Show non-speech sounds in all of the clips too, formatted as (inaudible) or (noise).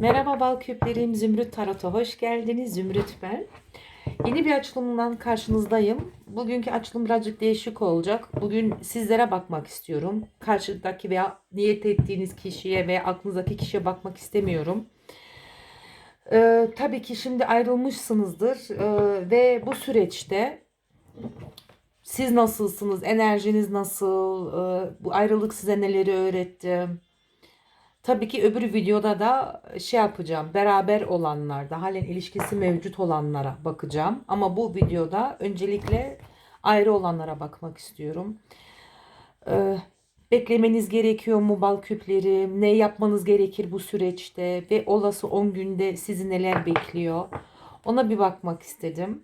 Merhaba bal küplerim, Zümrüt Tarot'a hoş geldiniz. Zümrüt ben. Yeni bir açılımdan karşınızdayım. Bugünkü açılım birazcık değişik olacak. Bugün sizlere bakmak istiyorum. Karşıdaki veya niyet ettiğiniz kişiye veya aklınızdaki kişiye bakmak istemiyorum. Ee, tabii ki şimdi ayrılmışsınızdır Ee, ve bu süreçte siz nasılsınız, enerjiniz nasıl, Ee, bu ayrılık size neleri öğretti? Tabii ki öbür videoda da şey yapacağım. Beraber olanlarda, halen ilişkisi mevcut olanlara bakacağım. Ama bu videoda öncelikle ayrı olanlara bakmak istiyorum. Ee, beklemeniz gerekiyor mu bal küpleri? Ne yapmanız gerekir bu süreçte? Ve olası 10 günde sizi neler bekliyor? Ona bir bakmak istedim.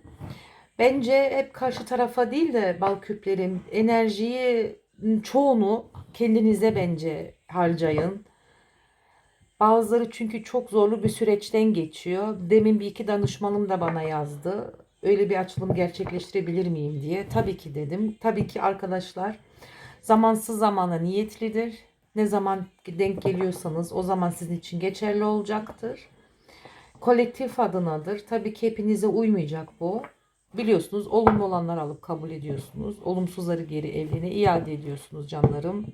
Bence hep karşı tarafa değil de bal küplerim enerjiyi çoğunu kendinize bence harcayın. Bazıları çünkü çok zorlu bir süreçten geçiyor. Demin bir iki danışmanım da bana yazdı. Öyle bir açılım gerçekleştirebilir miyim diye. Tabii ki dedim. Tabii ki arkadaşlar zamansız zamana niyetlidir. Ne zaman denk geliyorsanız o zaman sizin için geçerli olacaktır. Kolektif adınadır. Tabii ki hepinize uymayacak bu. Biliyorsunuz olumlu olanları alıp kabul ediyorsunuz. Olumsuzları geri evliliğine iade ediyorsunuz canlarım.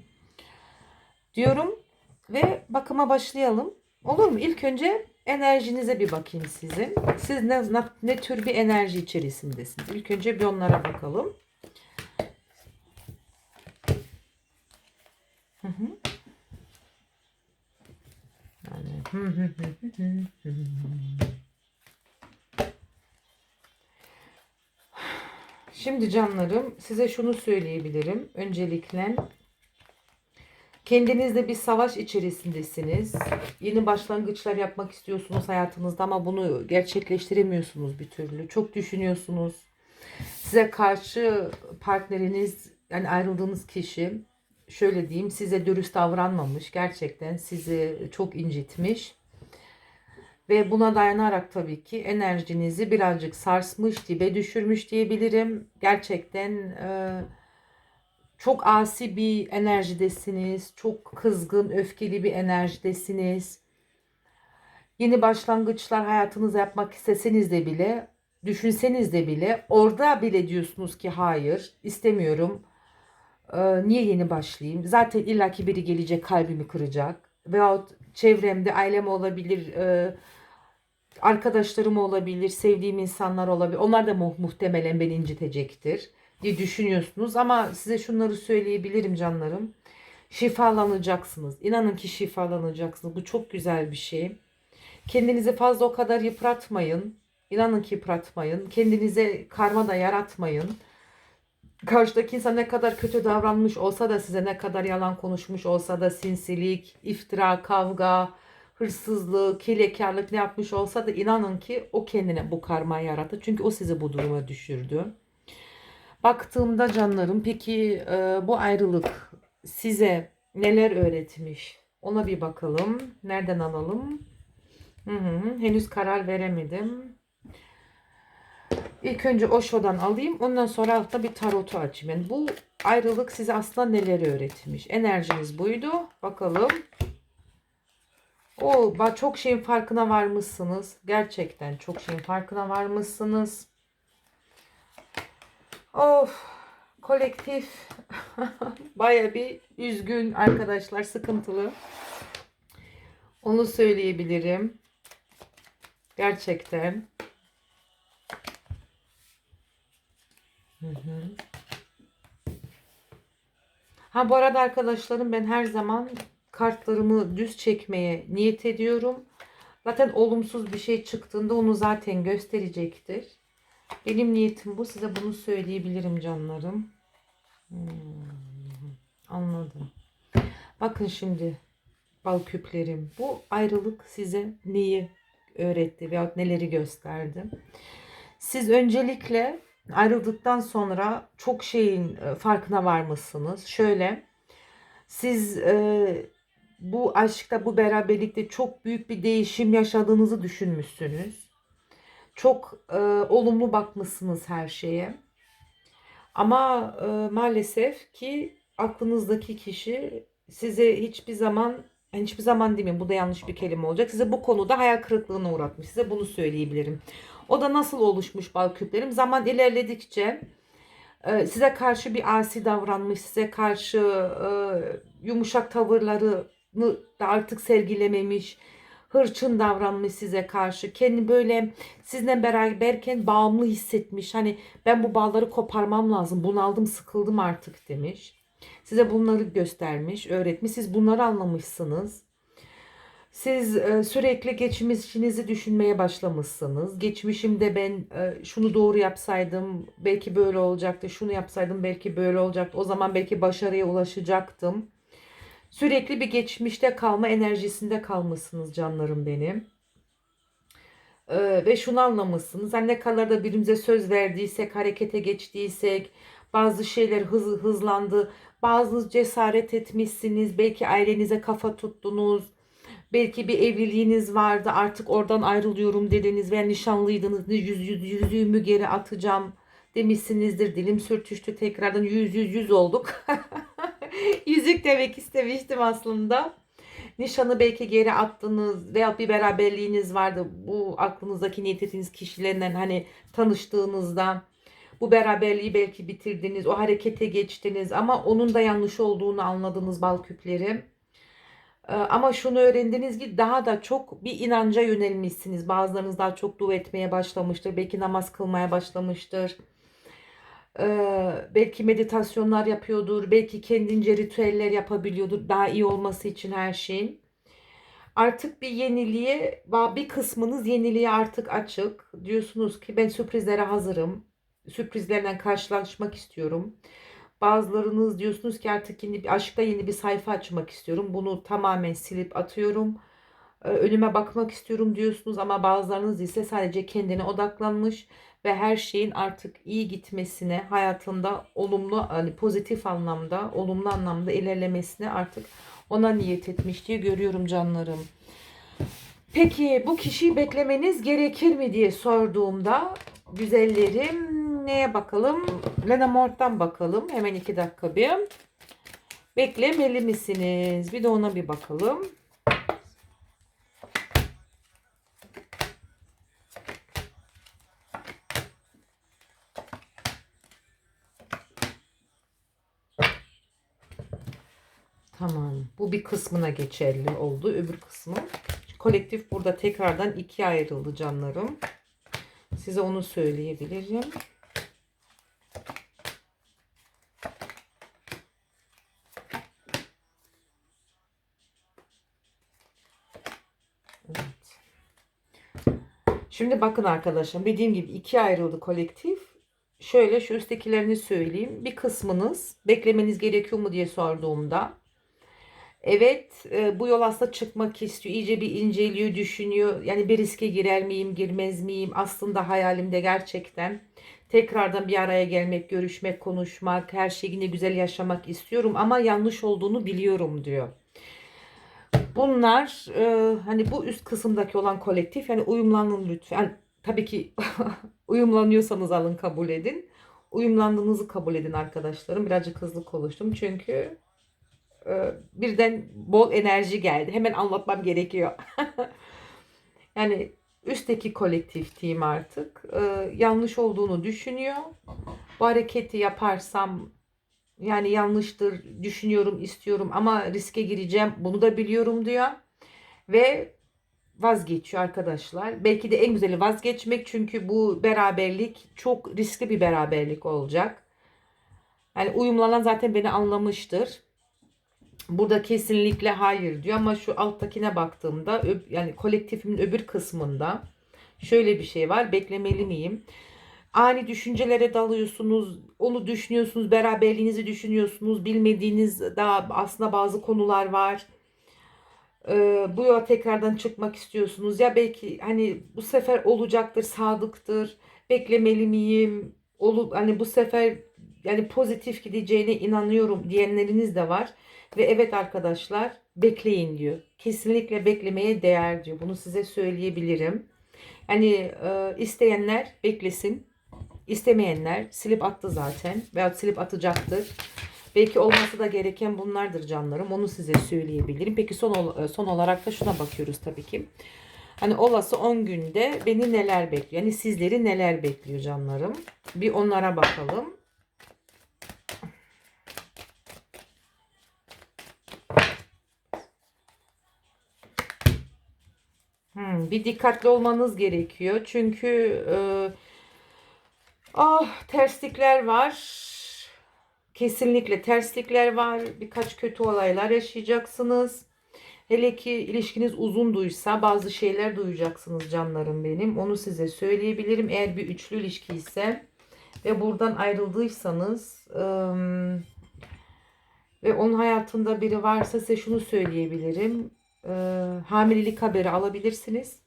Diyorum ve bakıma başlayalım. Olur mu? İlk önce enerjinize bir bakayım sizin. Siz ne, ne, tür bir enerji içerisindesiniz? İlk önce bir onlara bakalım. Şimdi canlarım size şunu söyleyebilirim. Öncelikle Kendinizde bir savaş içerisindesiniz. Yeni başlangıçlar yapmak istiyorsunuz hayatınızda ama bunu gerçekleştiremiyorsunuz bir türlü. Çok düşünüyorsunuz. Size karşı partneriniz yani ayrıldığınız kişi şöyle diyeyim size dürüst davranmamış. Gerçekten sizi çok incitmiş. Ve buna dayanarak tabii ki enerjinizi birazcık sarsmış, dibe düşürmüş diyebilirim. Gerçekten e, çok asi bir enerjidesiniz. Çok kızgın, öfkeli bir enerjidesiniz. Yeni başlangıçlar hayatınızda yapmak isteseniz de bile, düşünseniz de bile orada bile diyorsunuz ki hayır, istemiyorum. Ee, niye yeni başlayayım? Zaten illaki biri gelecek kalbimi kıracak. Veyahut çevremde ailem olabilir, e, arkadaşlarım olabilir, sevdiğim insanlar olabilir. Onlar da mu muhtemelen beni incitecektir diye düşünüyorsunuz. Ama size şunları söyleyebilirim canlarım. Şifalanacaksınız. İnanın ki şifalanacaksınız. Bu çok güzel bir şey. Kendinizi fazla o kadar yıpratmayın. İnanın ki yıpratmayın. Kendinize karma da yaratmayın. Karşıdaki insan ne kadar kötü davranmış olsa da size ne kadar yalan konuşmuş olsa da sinsilik, iftira, kavga, hırsızlık, hilekarlık ne yapmış olsa da inanın ki o kendine bu karmayı yarattı. Çünkü o sizi bu duruma düşürdü. Baktığımda canlarım peki e, bu ayrılık size neler öğretmiş? Ona bir bakalım. Nereden alalım? Hı hı, henüz karar veremedim. İlk önce Osho'dan alayım. Ondan sonra altta bir tarotu açayım. Yani bu ayrılık size aslında neleri öğretmiş? Enerjiniz buydu. Bakalım. O çok şeyin farkına varmışsınız. Gerçekten çok şeyin farkına varmışsınız. Of kolektif (laughs) baya bir üzgün arkadaşlar sıkıntılı. Onu söyleyebilirim. Gerçekten. Hı hı. Ha bu arada arkadaşlarım ben her zaman kartlarımı düz çekmeye niyet ediyorum. Zaten olumsuz bir şey çıktığında onu zaten gösterecektir. Benim niyetim bu. Size bunu söyleyebilirim canlarım. Hmm, anladım. Bakın şimdi bal küplerim. Bu ayrılık size neyi öğretti veya neleri gösterdi? Siz öncelikle ayrıldıktan sonra çok şeyin e, farkına varmışsınız. Şöyle siz e, bu aşkta bu beraberlikte çok büyük bir değişim yaşadığınızı düşünmüşsünüz. Çok e, olumlu bakmışsınız her şeye. Ama e, maalesef ki aklınızdaki kişi size hiçbir zaman hiçbir zaman demeyeyim bu da yanlış bir kelime olacak. Size bu konuda hayal kırıklığına uğratmış. Size bunu söyleyebilirim. O da nasıl oluşmuş bal küplerim? Zaman ilerledikçe e, size karşı bir asi davranmış, size karşı e, yumuşak tavırlarını da artık sergilememiş, hırçın davranmış size karşı. Kendi böyle sizinle beraberken bağımlı hissetmiş. Hani ben bu bağları koparmam lazım, bunaldım, sıkıldım artık demiş. Size bunları göstermiş, öğretmiş. Siz bunları anlamışsınız. Siz e, sürekli geçmişinizi düşünmeye başlamışsınız. Geçmişimde ben e, şunu doğru yapsaydım belki böyle olacaktı. Şunu yapsaydım belki böyle olacaktı. O zaman belki başarıya ulaşacaktım. Sürekli bir geçmişte kalma enerjisinde kalmışsınız canlarım benim. E, ve şunu anlamışsınız. Hani ne kadar da birbirimize söz verdiysek, harekete geçtiysek, bazı şeyler hız, hızlandı. Bazı cesaret etmişsiniz. Belki ailenize kafa tuttunuz. Belki bir evliliğiniz vardı artık oradan ayrılıyorum dediniz veya nişanlıydınız yüz, yüz, yüzüğümü geri atacağım demişsinizdir. Dilim sürtüştü tekrardan yüz yüz yüz olduk. (laughs) (laughs) Yüzük demek istemiştim aslında. Nişanı belki geri attınız veya bir beraberliğiniz vardı. Bu aklınızdaki niyet ettiğiniz kişilerden hani tanıştığınızda bu beraberliği belki bitirdiniz. O harekete geçtiniz ama onun da yanlış olduğunu anladınız bal küpleri. Ee, Ama şunu öğrendiniz ki daha da çok bir inanca yönelmişsiniz. Bazılarınız daha çok dua etmeye başlamıştır. Belki namaz kılmaya başlamıştır. Ee, belki meditasyonlar yapıyordur. Belki kendince ritüeller yapabiliyordur. Daha iyi olması için her şeyin. Artık bir yeniliğe, bir kısmınız yeniliğe artık açık. Diyorsunuz ki ben sürprizlere hazırım. Sürprizlerden karşılaşmak istiyorum. Bazılarınız diyorsunuz ki artık yeni bir aşkta yeni bir sayfa açmak istiyorum. Bunu tamamen silip atıyorum. Önüme bakmak istiyorum diyorsunuz ama bazılarınız ise sadece kendine odaklanmış ve her şeyin artık iyi gitmesine, hayatında olumlu hani pozitif anlamda, olumlu anlamda ilerlemesine artık ona niyet etmiş diye görüyorum canlarım. Peki bu kişiyi beklemeniz gerekir mi diye sorduğumda güzellerim neye bakalım? Lenormand'dan bakalım. Hemen iki dakika bir. Beklemeli misiniz? Bir de ona bir bakalım. Tamam. Bu bir kısmına geçerli oldu. Öbür kısmı. Kolektif burada tekrardan ikiye ayrıldı canlarım. Size onu söyleyebilirim. Evet. Şimdi bakın arkadaşlar dediğim gibi ikiye ayrıldı kolektif. Şöyle şu üsttekilerini söyleyeyim. Bir kısmınız beklemeniz gerekiyor mu diye sorduğumda Evet, e, bu yol aslında çıkmak istiyor. İyice bir inceliyor, düşünüyor. Yani bir riske girer miyim, girmez miyim? Aslında hayalimde gerçekten tekrardan bir araya gelmek, görüşmek, konuşmak, her şeyi yine güzel yaşamak istiyorum ama yanlış olduğunu biliyorum diyor. Bunlar e, hani bu üst kısımdaki olan kolektif yani uyumlanın lütfen. Tabii ki (laughs) uyumlanıyorsanız alın kabul edin. Uyumlandığınızı kabul edin arkadaşlarım. Birazcık hızlı konuştum çünkü birden bol enerji geldi. Hemen anlatmam gerekiyor. (laughs) yani üstteki kolektif team artık e, yanlış olduğunu düşünüyor. Bu hareketi yaparsam yani yanlıştır düşünüyorum istiyorum ama riske gireceğim bunu da biliyorum diyor. Ve vazgeçiyor arkadaşlar. Belki de en güzeli vazgeçmek çünkü bu beraberlik çok riskli bir beraberlik olacak. Yani uyumlanan zaten beni anlamıştır. Burada kesinlikle hayır diyor ama şu alttakine baktığımda yani kolektifimin öbür kısmında şöyle bir şey var. Beklemeli miyim? Ani düşüncelere dalıyorsunuz. Onu düşünüyorsunuz. Beraberliğinizi düşünüyorsunuz. Bilmediğiniz daha aslında bazı konular var. Ee, bu yola tekrardan çıkmak istiyorsunuz. Ya belki hani bu sefer olacaktır, sadıktır. Beklemeli miyim? Olup hani bu sefer yani pozitif gideceğine inanıyorum diyenleriniz de var. Ve evet arkadaşlar bekleyin diyor. Kesinlikle beklemeye değer diyor. Bunu size söyleyebilirim. Hani e, isteyenler beklesin. İstemeyenler silip attı zaten. Veya silip atacaktır. Belki olması da gereken bunlardır canlarım. Onu size söyleyebilirim. Peki son ol- son olarak da şuna bakıyoruz tabii ki. Hani olası 10 günde beni neler bekliyor? Yani sizleri neler bekliyor canlarım? Bir onlara bakalım. Bir dikkatli olmanız gerekiyor. Çünkü e, ah terslikler var. Kesinlikle terslikler var. Birkaç kötü olaylar yaşayacaksınız. Hele ki ilişkiniz uzun duysa bazı şeyler duyacaksınız canlarım benim. Onu size söyleyebilirim. Eğer bir üçlü ilişki ise ve buradan ayrıldıysanız ım, ve onun hayatında biri varsa size şunu söyleyebilirim. Ee, hamilelik haberi alabilirsiniz.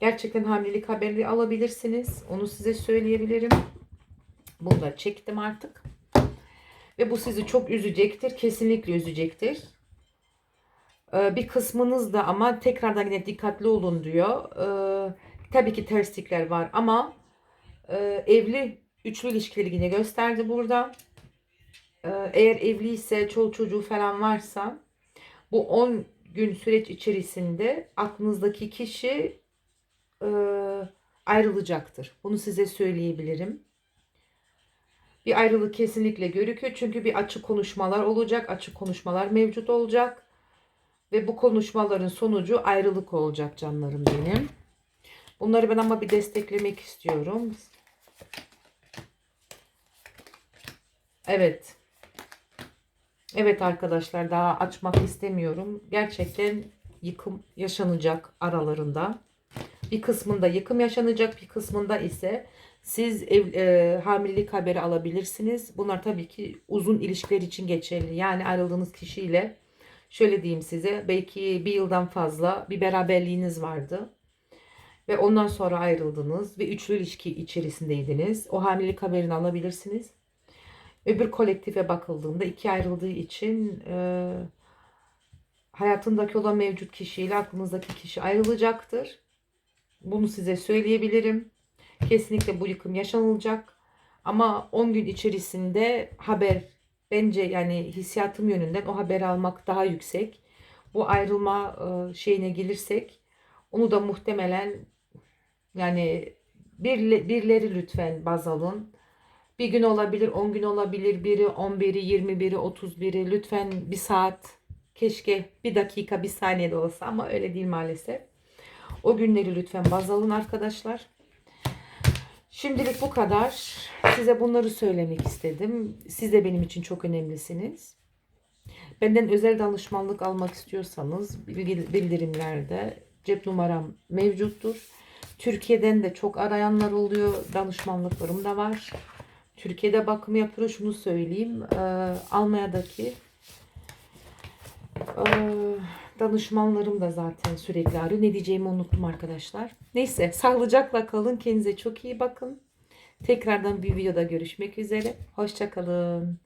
Gerçekten hamilelik haberi alabilirsiniz. Onu size söyleyebilirim. Bunu da çektim artık. Ve bu sizi çok üzecektir. Kesinlikle üzecektir. Ee, bir kısmınız da ama tekrardan yine dikkatli olun diyor. Ee, tabii ki terslikler var ama e, evli üçlü ilişkileri yine gösterdi burada. Ee, eğer evliyse, çoluk çocuğu falan varsa bu 10 gün süreç içerisinde aklınızdaki kişi e, ayrılacaktır. Bunu size söyleyebilirim. Bir ayrılık kesinlikle görüküyor. Çünkü bir açık konuşmalar olacak. Açık konuşmalar mevcut olacak. Ve bu konuşmaların sonucu ayrılık olacak canlarım benim. Bunları ben ama bir desteklemek istiyorum. Evet. Evet arkadaşlar daha açmak istemiyorum. Gerçekten yıkım yaşanacak aralarında. Bir kısmında yıkım yaşanacak, bir kısmında ise siz ev, e, hamilelik haberi alabilirsiniz. Bunlar tabii ki uzun ilişkiler için geçerli. Yani ayrıldığınız kişiyle şöyle diyeyim size belki bir yıldan fazla bir beraberliğiniz vardı. Ve ondan sonra ayrıldınız ve üçlü ilişki içerisindeydiniz. O hamilelik haberini alabilirsiniz. Öbür kolektife bakıldığında iki ayrıldığı için e, hayatındaki olan mevcut kişiyle aklınızdaki kişi ayrılacaktır. Bunu size söyleyebilirim. Kesinlikle bu yıkım yaşanılacak. Ama 10 gün içerisinde haber bence yani hissiyatım yönünden o haberi almak daha yüksek. Bu ayrılma e, şeyine gelirsek onu da muhtemelen yani bir, birleri lütfen baz alın. Bir gün olabilir, 10 gün olabilir, biri 11'i, 21'i, 31'i lütfen bir saat keşke bir dakika bir saniye de olsa ama öyle değil maalesef. O günleri lütfen baz alın arkadaşlar. Şimdilik bu kadar. Size bunları söylemek istedim. Siz de benim için çok önemlisiniz. Benden özel danışmanlık almak istiyorsanız bildirimlerde cep numaram mevcuttur. Türkiye'den de çok arayanlar oluyor. Danışmanlıklarım da var. Türkiye'de bakım yapıyor. Şunu söyleyeyim. Ee, Almanya'daki ee, danışmanlarım da zaten sürekli arıyor. Ne diyeceğimi unuttum arkadaşlar. Neyse sağlıcakla kalın. Kendinize çok iyi bakın. Tekrardan bir videoda görüşmek üzere. Hoşçakalın.